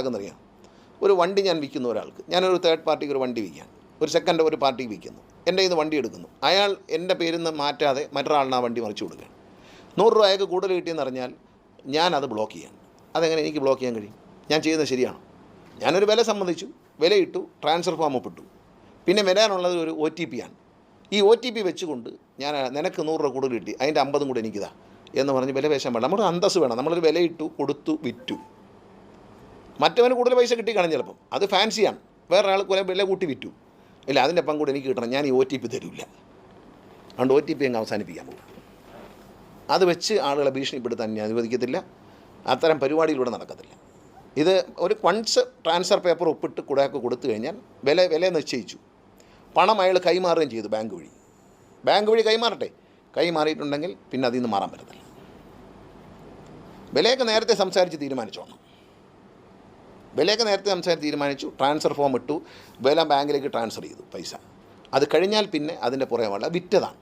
നടക്കുന്നറിയാം ഒരു വണ്ടി ഞാൻ വിൽക്കുന്നു ഒരാൾക്ക്. ഞാനൊരു തേർഡ് പാർട്ടിക്ക് ഒരു വണ്ടി വിൽക്കാൻ. ഒരു സെക്കൻഡ് ഒരു പാർട്ടിക്ക് വിൽക്കുന്നു. എന്റെ ഇന്ന് വണ്ടി എടുക്കുന്നു. അയാൾ എന്റെ പേരിൽ നിന്ന് മാറ്റാതെ മറ്റൊരാളിന് ആ വണ്ടി മറിച്ചു കൊടുക്കുകയാണ്. നൂറ് രൂപ അയാൾക്ക് കൂടുതൽ കിട്ടിയെന്ന് അറിഞ്ഞാൽ ഞാൻ അത് ബ്ലോക്ക് ചെയ്യാൻ. അതെങ്ങനെ എനിക്ക് ബ്ലോക്ക് ചെയ്യാൻ കഴിയും? ഞാൻ ചെയ്യുന്നത് ശരിയാണോ? ഞാനൊരു വില സമ്മതിച്ചു. വിലയിട്ടു ട്രാൻസ്ഫർ ഫോം ഒപ്പിട്ടു. പിന്നെ വരാനുള്ളത് ഒരു ഒ ടി പി ആണ്. ഈ ഒ ടി പി വെച്ചുകൊണ്ട് ഞാൻ നിനക്ക് നൂറ് രൂപ കൂടുതൽ കിട്ടി. അതിന്റെ അമ്പതും കൂടെ എനിക്കിതാ എന്ന് പറഞ്ഞ് വില പേശാൻ പാടില്ല നമ്മുടെ അന്തസ് വേണം. നമ്മളൊരു വിലയിട്ടു കൊടുത്തു വിറ്റു. മറ്റവന് കൂടുതൽ പൈസ കിട്ടി ചിലപ്പം. അത് ഫാൻസിയാണ്. വേറെ ആൾ കുറെ വില കൂട്ടി വിറ്റു. ഇല്ല അതിന്റെ അപ്പം കൂടെ എനിക്ക് കിട്ടണം. ഞാൻ ഈ ഒ ടി പി തരില്ല അതുകൊണ്ട് ഒ ടി പി അങ്ങ് അവസാനിപ്പിക്കാൻ പോകും അത് വെച്ച് ആളുകളെ ഭീഷണിപ്പെടുത്താൻ ഞാൻ അനുവദിക്കത്തില്ല. അത്തരം പരിപാടിയിലൂടെ നടക്കത്തില്ല. ഇത് ഒരു വൺസ് ട്രാൻസ്ഫർ പേപ്പർ ഒപ്പിട്ട് കുടയൊക്കെ കൊടുത്തു കഴിഞ്ഞാൽ വില വില നിശ്ചയിച്ചു. പണം അയാൾ കൈമാറുകയും ചെയ്തു ബാങ്ക് വഴി. ബാങ്ക് വഴി കൈമാറട്ടെ. കൈമാറിയിട്ടുണ്ടെങ്കിൽ പിന്നെ അതിൽ നിന്ന് മാറാൻ പറ്റത്തില്ല. വിലയൊക്കെ നേരത്തെ സംസാരിച്ച് തീരുമാനിച്ചോണം. വിലയൊക്കെ നേരത്തെ സംസാരം തീരുമാനിച്ചു ട്രാൻസ്ഫർ ഫോം ഇട്ടു വില ബാങ്കിലേക്ക് ട്രാൻസ്ഫർ ചെയ്തു പൈസ. അത് കഴിഞ്ഞാൽ പിന്നെ അതിന്റെ പുറകെ വള്ള വിറ്റതാണ്.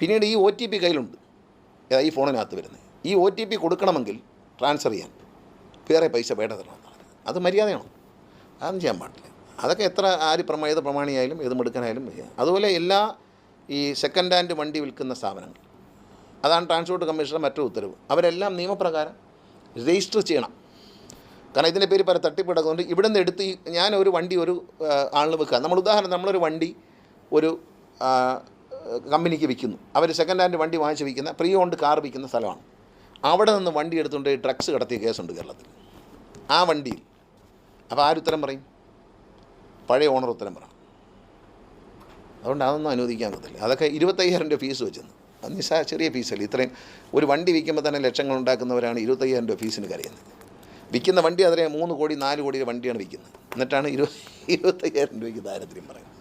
പിന്നീട് ഈ ഒ ടി പി കയ്യിലുണ്ട്. ഏതാ ഈ ഫോണിനകത്ത് വരുന്നത്. ഈ ഒ ടി പി കൊടുക്കണമെങ്കിൽ ട്രാൻസ്ഫർ ചെയ്യാൻ വേറെ പൈസ വേണ്ട അത് മര്യാദയാണോ? അതൊന്നും ചെയ്യാൻ പാടില്ല. അതൊക്കെ എത്ര ആര് പ്രമാ ഏത് പ്രമാണിയായാലും ഏത് മെടുക്കാനായാലും അതുപോലെ എല്ലാ ഈ സെക്കൻഡ് ഹാൻഡ് വണ്ടി വിൽക്കുന്ന സ്ഥാപനങ്ങൾ അതാണ് ട്രാൻസ്പോർട്ട് കമ്മീഷണർ മറ്റൊരു ഉത്തരവ്. അവരെല്ലാം നിയമപ്രകാരം രജിസ്റ്റർ ചെയ്യണം. കാരണം ഇതിന്റെ പേര് പല തട്ടിപ്പിടക്കുന്നുണ്ട് ഇവിടെ നിന്ന് എടുത്ത് ഞാനൊരു വണ്ടി ഒരു ആളിന് വെക്കുക നമ്മൾ ഉദാഹരണം നമ്മളൊരു വണ്ടി ഒരു കമ്പനിക്ക് വിൽക്കുന്നു. അവർ സെക്കൻഡ് ഹാൻഡ് വണ്ടി വാങ്ങിച്ച് വിൽക്കുന്ന പ്രീ ഓൺഡ് കാർ വിൽക്കുന്ന സ്ഥലമാണ്. അവിടെ നിന്ന് വണ്ടി എടുത്തുകൊണ്ട് ഡ്രഗ്സ് കടത്തിയ കേസുണ്ട് കേരളത്തിൽ. ആ വണ്ടിയിൽ. അപ്പോൾ ആരുത്തരം പറയും? പഴയ ഓണർ ഉത്തരം പറ. അതുകൊണ്ട് അതൊന്നും അനുവദിക്കാൻ പറ്റില്ല അതൊക്കെ ഇരുപത്തയ്യായിരം രൂപ ഫീസ് വെച്ചെന്ന് അത് നിസ്സാ ചെറിയ ഫീസല്ലേ ഇത്രയും ഒരു വണ്ടി വിൽക്കുമ്പോൾ തന്നെ ലക്ഷങ്ങൾ ഉണ്ടാക്കുന്നവരാണ് ഇരുപത്തയ്യായിരം രൂപ ഫീസിന് കരയുന്നത്. വിൽക്കുന്ന വണ്ടി അതിനെ മൂന്ന് കോടി നാല് കോടിയുടെ വണ്ടിയാണ് വിൽക്കുന്നത്. എന്നിട്ടാണ് ഇരുപത് ഇരുപത്തയ്യായിരം രൂപയ്ക്ക് ദാരിദ്ര്യം പറയുന്നത്.